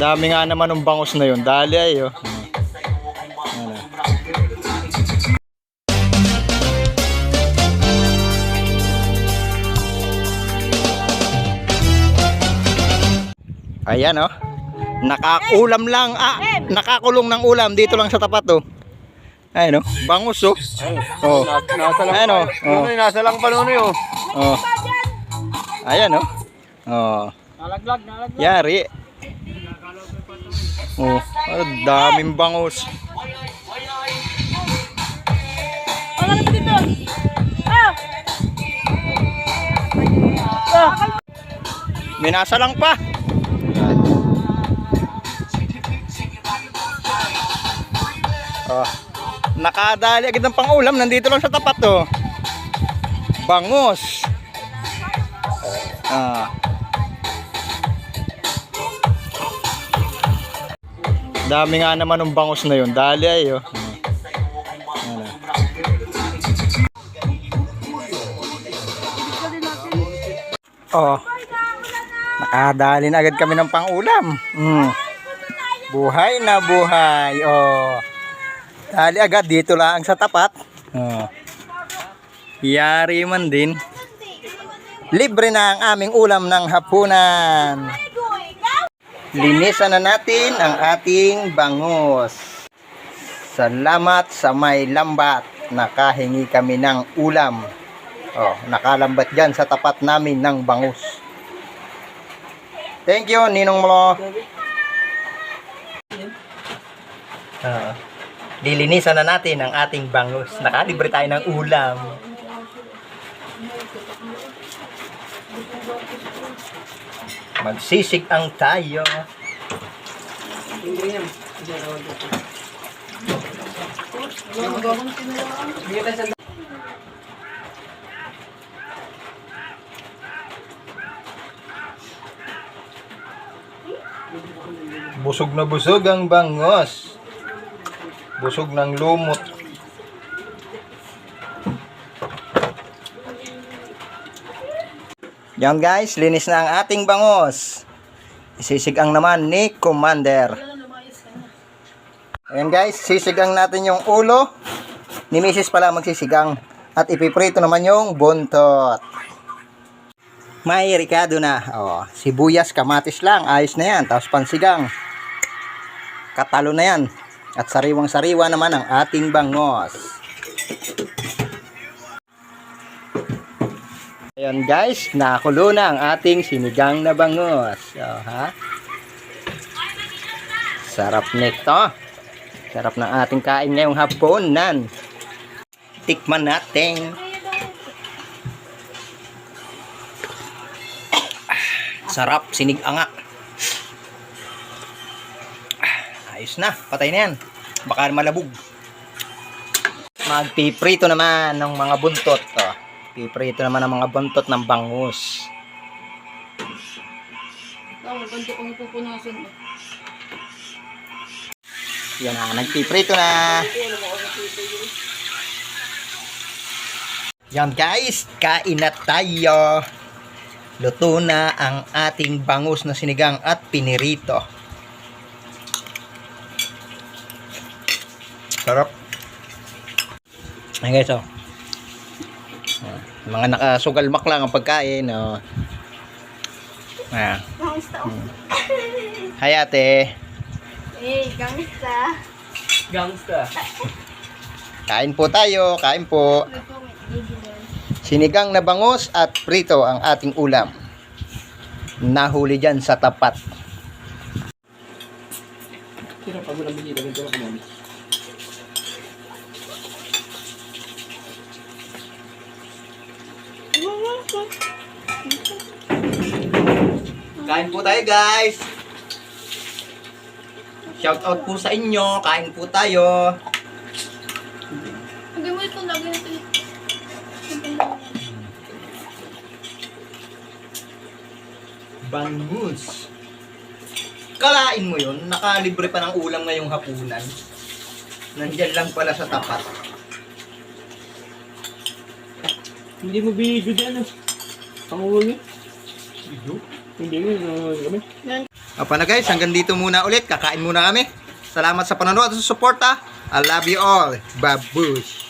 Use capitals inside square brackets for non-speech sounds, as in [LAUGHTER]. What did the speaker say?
Dami nga naman ng bangus na yun. Dali ay oh. Ayan oh. Nakakulam lang. Ah, nakakulong ng ulam dito lang sa tapat oh. Ayan oh. Bangus oh. Oh. Nasa lang Ayan oh. Oh. Nasa lang pa Nunoy oh. Oh. Ayan oh. Oh. Nalaglag, nalaglag. Yari. Oh, ah, daming bangus. Wala na dito. Ah! Ah! Minasa lang pa. Oh. Nakadali agad ng pangulam. Nandito lang sa tapat to. Bangus. Ah. Dami nga naman ng bangus na yun. Dali ay oh. Oh. Nakadali na agad kami ng pangulam. Mm. Buhay na buhay. Oh. Dali agad dito lang sa tapat. Oh. Yari man din. Libre na ang aming ulam ng hapunan. Linisan na natin ang ating bangus. Salamat sa may lambat. Nakahingi kami ng ulam. Oh, nakalambat dyan sa tapat namin ng bangus. Thank you, Ninong Mo. Ah, lilinisan na natin ang ating bangus. Nakalibre tayo ng ulam. Magsisig ang tayo. Busog na busog ang bangos. Busog ng lumot. Yan guys, linis na ang ating bangos. Isisigang naman ni Commander. Ayan guys, sisigang natin yung ulo. Ni Mrs. pala magsisigang. At ipiprito naman yung buntot. May ricado na. Oh, sibuyas, kamatis lang. Ayos na yan. Tapos pansigang. Katalo na yan. At sariwang-sariwa naman ang ating bangos. Ayan guys, nakulo na ang ating sinigang na bangos. So, ha? Sarap nito. Sarap ng ating kain ngayong haponan. Tikman natin. Sarap, sinig anga. Ayos na, patay na yan. Baka malabog. Magpiprito naman ng mga buntot. Oh. Piprito naman ng mga buntot ng bangus. Tawag, ganito kong ipupunasan. Yan na, nagpiprito na. Yan guys, kain na tayo. Luto na ang ating bangus na sinigang at pinirito. Sarap. Ayan guys, oh. Ah, Mga nakasugalmak lang ang pagkain, oh. Ah. Hmm. Hi ate. Eh, gangsta. Gangsta. [LAUGHS] Kain po tayo, kain po. Sinigang na bangus at prito ang ating ulam. Nahuli dyan sa tapat. Sino pag mo nang binili ganito lang Kain po tayo guys. Shout out po sa inyo. Kain po tayo. Lagyan mo ito, lagyan ito. Bangus. Kalain mo yun. Nakalibre pa ng ulam ngayong hapunan. Nandyan lang pala sa tapat. Hindi mo video dyan ah. Pangulo niyo. Hindi mo, uh, kami. O na guys, hanggang dito muna ulit. Kakain muna kami. Salamat sa panonood at sa suporta. I love you all. Babush!